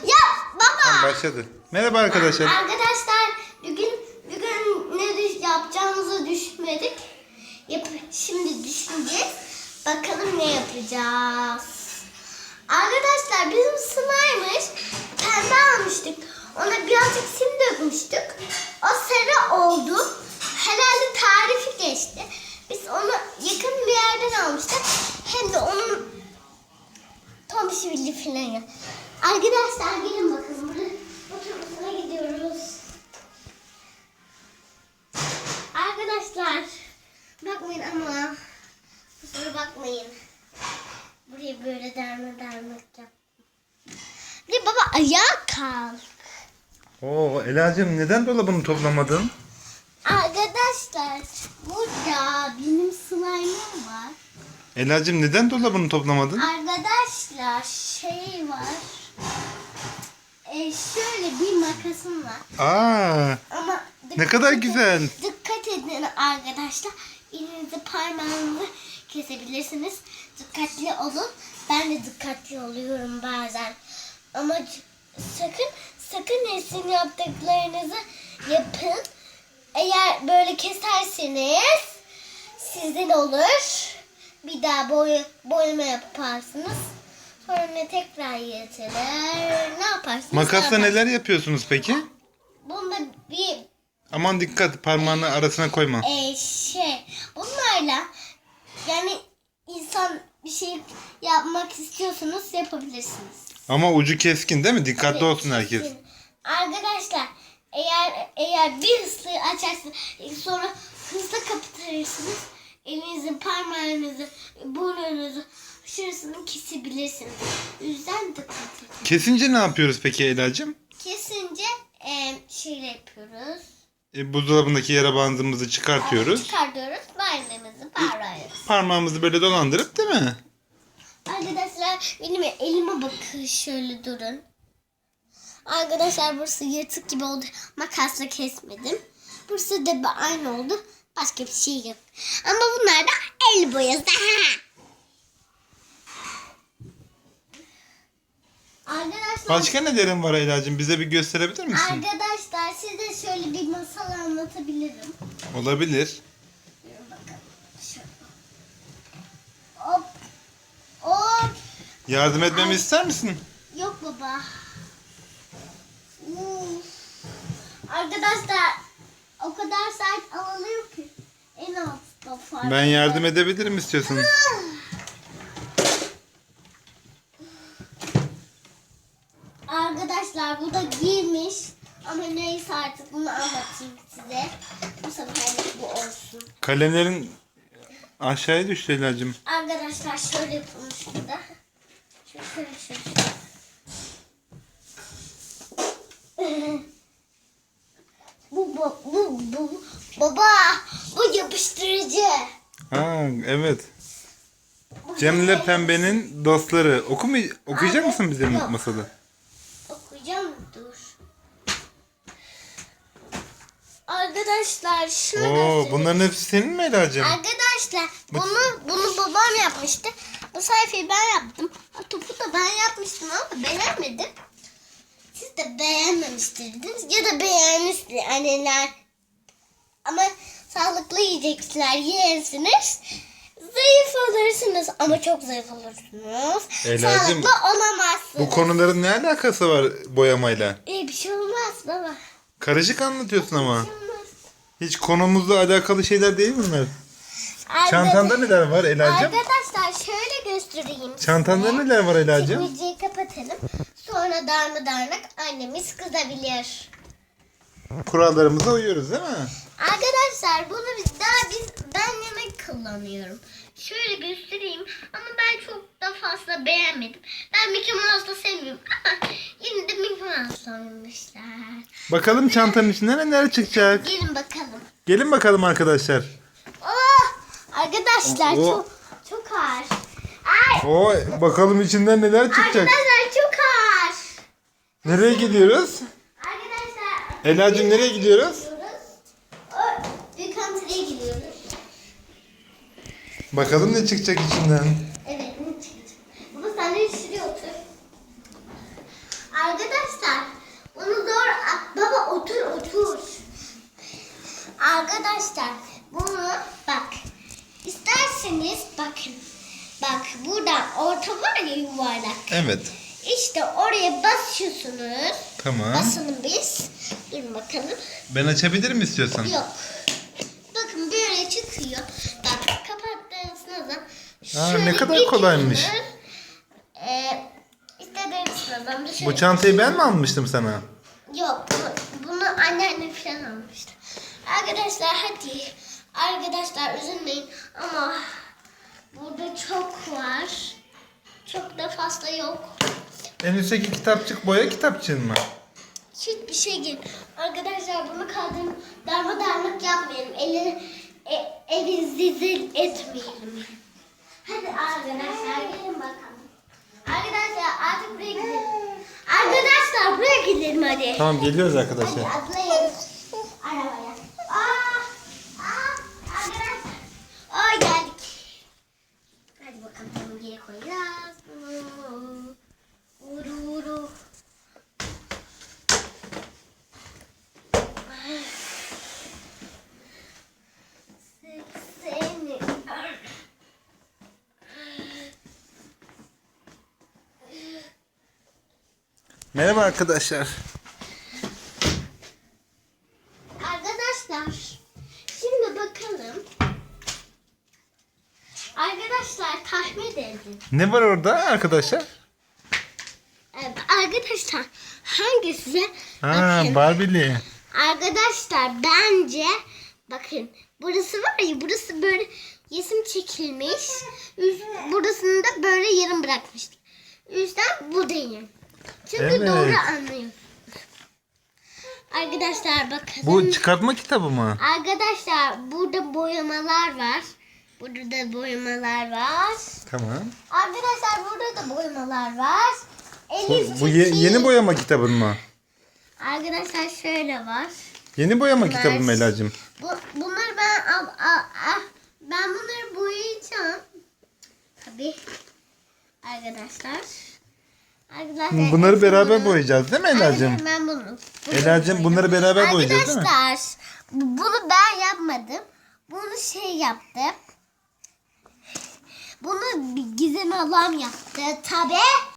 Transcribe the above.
Ya baba. Başladı. Merhaba arkadaşlar. Arkadaşlar bugün bugün ne düş yapacağımızı düşünmedik. Yap şimdi düşüneceğiz. Bakalım ne yapacağız. Arkadaşlar bizim slime'mış. Pembe almıştık. Ona birazcık sim dökmüştük. O sarı oldu. Herhalde tarifi geçti. Biz onu yakın bir yerden almıştık. Hem de onun Tom Şivilli falan ya. Arkadaşlar gelin bakalım. Burada oturmasına gidiyoruz. Arkadaşlar bakmayın ama kusura bakmayın. Buraya böyle derme dermek yap. Bir de baba ayağa kalk. Oo Ela'cığım neden dolabını toplamadın? Arkadaşlar burada benim slime'ım var. Ela'cığım neden dolabını toplamadın? Arkadaşlar şey var. E, şöyle bir makasım var. Aa Ama ne kadar dikkat- güzel. Dikkat edin arkadaşlar. Elinizi parmağınızı kesebilirsiniz. Dikkatli olun. Ben de dikkatli oluyorum bazen. Ama sakın sakın esin yaptıklarınızı yapın. Eğer böyle keserseniz sizin olur. Bir daha boy, boyama yaparsınız. Sonra tekrar yetirir. Ne yaparsınız? Makasla Ne neler yapıyorsunuz peki? Bunda bir Aman dikkat parmağını arasına koyma. e, şey bunlarla yani insan bir şey yapmak istiyorsanız yapabilirsiniz. Ama ucu keskin değil mi? Dikkatli olsun herkes. kesin. Arkadaşlar eğer eğer bir hızlı açarsınız sonra hızlı kapatırsınız elinizin parmağınızı burnunuzu şurasını kesebilirsiniz. O yüzden dikkat edin. Kesince ne yapıyoruz peki Ela'cığım? Kesince e, şöyle yapıyoruz. E, buzdolabındaki yara bandımızı çıkartıyoruz. Çıkartıyoruz parmağımızı parlıyoruz. Parmağımızı böyle dolandırıp değil mi? Arkadaşlar benim elime bakın şöyle durun. Arkadaşlar burası yırtık gibi oldu. Makasla kesmedim. Burası da aynı oldu. Başka bir şey yok. Ama bunlar da el boyası. Başka nelerin var Ela'cığım? Bize bir gösterebilir misin? arkadaşlar size şöyle bir masal anlatabilirim. Olabilir. Bakalım. Şöyle. Hop. Hop. Yardım etmemi ister misin? Yok baba. Uf. Arkadaşlar o kadar sert alınıyor ki en altta fark. Ben yardım edebilirim istiyorsan. Arkadaşlar bu da giymiş. Ama neyse artık bunu anlatayım size. Bu seferlik bu olsun. Kalemlerin aşağıya düştü Ela'cığım. Arkadaşlar şöyle yapılmış burada. Şöyle şöyle şöyle. şöyle. bu, bu, bu, bu, baba bu yapıştırıcı. Ha evet. Bu Cemile şey- Pembe'nin dostları. Okumay okuyacak mısın bize yok. Arkadaşlar şunu Oo, göstereyim. bunların hepsi senin mi Ela'cığım? Arkadaşlar bunu bunu babam yapmıştı. Bu sayfayı ben yaptım. Topu da ben yapmıştım ama beğenmedim. Siz de beğenmemiştiniz ya da beğenmişsiniz anneler. Ama sağlıklı yiyecekler yersiniz. Zayıf olursunuz ama çok zayıf olursunuz. Elacığım, Sağlıklı olamazsınız. Bu konuların ne alakası var boyamayla? Ee, bir şey olmaz baba. Karışık anlatıyorsun ama. Hiç konumuzla alakalı şeyler değil bunlar. Çantanda neler var Ela'cığım? Arkadaşlar şöyle göstereyim. Çantanda size. neler var Ela'cığım? Müziği kapatalım. Sonra darma darmak annemiz kızabilir. Kurallarımıza uyuyoruz değil mi? Arkadaşlar bunu biz daha biz kullanıyorum. Şöyle göstereyim ama ben çok da fazla beğenmedim. Ben Mickey Mouse'u sevmiyorum ama yine de Mickey Mouse oynamışlar. Bakalım çantanın içinden neler çıkacak. Gelin bakalım. Gelin bakalım arkadaşlar. Oh! Arkadaşlar O- çok çok ağır. Ay! Oo, bakalım içinden neler çıkacak. Arkadaşlar çok ağır. Nereye gidiyoruz? Arkadaşlar Ela'cığım nereye gidiyoruz? gidiyoruz. O, Büyük antreye gidiyoruz. Bakalım ne çıkacak içinden. Evet ne çıkacak? Baba sen de şuraya otur. Arkadaşlar bunu zor baba otur otur. Arkadaşlar bunu bak isterseniz bakın. Bak buradan orta var ya yuvarlak. Evet. İşte oraya basıyorsunuz. Tamam. Basalım biz. Dur bakalım. Ben açabilir mi istiyorsan? Yok. Bakın böyle çıkıyor. Aa, ne kadar kolaymış. Sınavdan dışarı. Bu çantayı ben mi almıştım sana? Yok bunu, bunu anneanne falan almıştı. Arkadaşlar hadi. Arkadaşlar üzülmeyin ama burada çok var. Çok da fazla yok. En üstteki kitapçık boya kitapçığın mı? Hiçbir şey değil. Arkadaşlar bunu kaldım darmadağınık yapmayalım. Eli, e, evinizi zil etmeyelim. Hadi arkadaşlar gelin bakalım. Arkadaşlar artık buraya gidelim. Arkadaşlar buraya gidelim hadi. Tamam geliyoruz arkadaşlar. Hadi. Arabaya. Aa, aa, arkadaşlar. Aa geldik. Hadi bakalım bunu geri koyacağız. Vuru vuru. Seni. Merhaba arkadaşlar. Arkadaşlar şimdi bakalım. Arkadaşlar tahmin edin. Ne var orada arkadaşlar? Evet, arkadaşlar hangisi? Ha bakın. Barbie'li. Arkadaşlar bence bakın burası var ya burası böyle resim çekilmiş. Üst, burasını da böyle yarım bırakmışlar. O yüzden bu değil. Çünkü Evet. doğru anlıyorsunuz. Arkadaşlar bakın. Bu çıkartma kitabı mı? Arkadaşlar burada boyamalar var. Burada da boyamalar var. Tamam. Arkadaşlar burada da boyamalar var. Bu, Elif bu ye- çiçeği- yeni boyama kitabın mı? Arkadaşlar şöyle var. Yeni boyama Bunlar- kitabın mı Ela'cığım? Bu, bunları ben al, al, al. ben bunları boyayacağım. Tabii. Arkadaşlar. Arkadaşlar. Bunları beraber boyayacağız değil mi Ela'cığım? Arkadaşlar ben bunu. bunu Ela'cığım bunları beraber boyayacağız değil mi? Arkadaşlar bunu ben yapmadım. Bunu şey yaptım. Bunu Gizem ablam yaptı. Tabii.